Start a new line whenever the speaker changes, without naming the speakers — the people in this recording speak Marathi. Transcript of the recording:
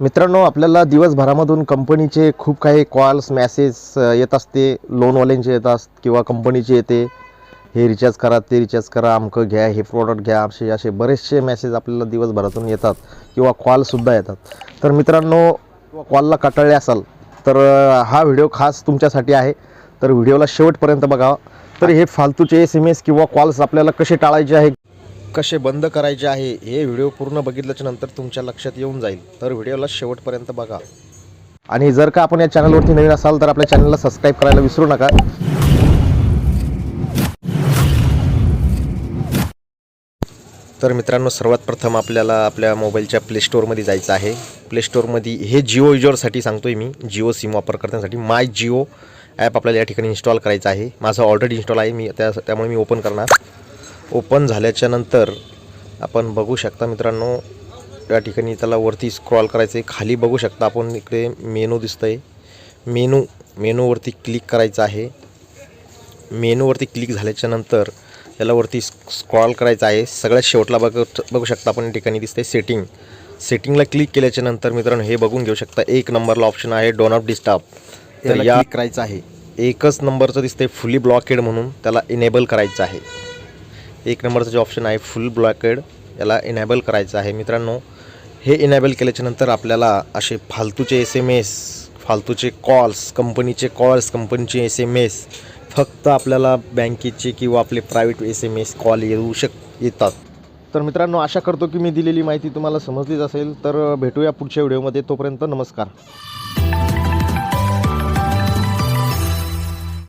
मित्रांनो आपल्याला दिवसभरामधून कंपनीचे खूप काही कॉल्स मॅसेज येत असते. लोनवाल्यांचे येतात किंवा कंपनीचे येते. हे रिचार्ज करा ते रिचार्ज करा अमकं घ्या हे प्रॉडक्ट घ्या असे असे बरेचसे मेसेज आपल्याला दिवसभरातून येतात किंवा कॉलसुद्धा येतात. तर मित्रांनो कॉलला कटाळले असाल तर हा व्हिडिओ खास तुमच्यासाठी आहे. तर व्हिडिओला शेवटपर्यंत बघावा तर हे फालतूचे एस एम एस किंवा कॉल्स आपल्याला कसे टाळायचे आहे? कसे बंद करायचे आहे हे व्हिडिओ पूर्ण बघितल्याच्या नंतर तुमच्या लक्षात येऊन जाईल. तर व्हिडिओला शेवटपर्यंत बघा. आणि जर का आपण या चॅनलवरती नवीन असाल तर आपल्या चॅनलला सबस्क्राईब करायला विसरू नका. तर मित्रांनो सर्वात प्रथम आपल्याला आपल्या मोबाईलच्या प्ले स्टोअरमध्ये जायचं आहे. प्ले स्टोअरमध्ये हे जिओ युजरसाठी सांगतो आहे मी. जिओ सिम वापर करण्यासाठी माय जिओ ॲप आपल्याला या ठिकाणी इन्स्टॉल करायचं आहे. माझं ऑलरेडी इन्स्टॉल आहे. मी त्या त्यामुळे मी ओपन करणार. ओपन झाल्याच्यानंतर आपण बघू शकता मित्रांनो या ठिकाणी त्याला वरती स्क्रॉल करायचं आहे खाली बघू शकता आपण इकडे मेनू दिसतं आहे मेनू मेनूवरती क्लिक करायचं आहे. मेनूवरती क्लिक झाल्याच्यानंतर याला वरती स्क्रॉल करायचं आहे. सगळ्यात शेवटला बघ बघू शकता आपण या ठिकाणी दिसते सेटिंग सेटिंगला क्लिक केल्याच्यानंतर मित्रांनो हे बघून घेऊ शकता एक नंबरला ऑप्शन आहे डोन ऑफ डिस्टर्ब तर या करायचं आहे. एकच नंबरचं दिसते फुली ब्लॉकेड म्हणून त्याला इनेबल करायचं आहे. एक नंबरचं जे ऑप्शन आहे फुल ब्लॉकेड याला इनॅबल करायचं आहे. मित्रांनो हे इनॅबल केल्याच्यानंतर आपल्याला असे फालतूचे एस एम एस फालतूचे कॉल्स कंपनीचे कॉल्स कंपनीचे एस एम एस फक्त आपल्याला बँकेचे किंवा आपले private S M S call येऊ शक येतात. तर मित्रांनो आशा करतो की मी दिलेली माहिती तुम्हाला समजलीच असेल. तर भेटूया पुढच्या व्हिडिओमध्ये तोपर्यंत नमस्कार.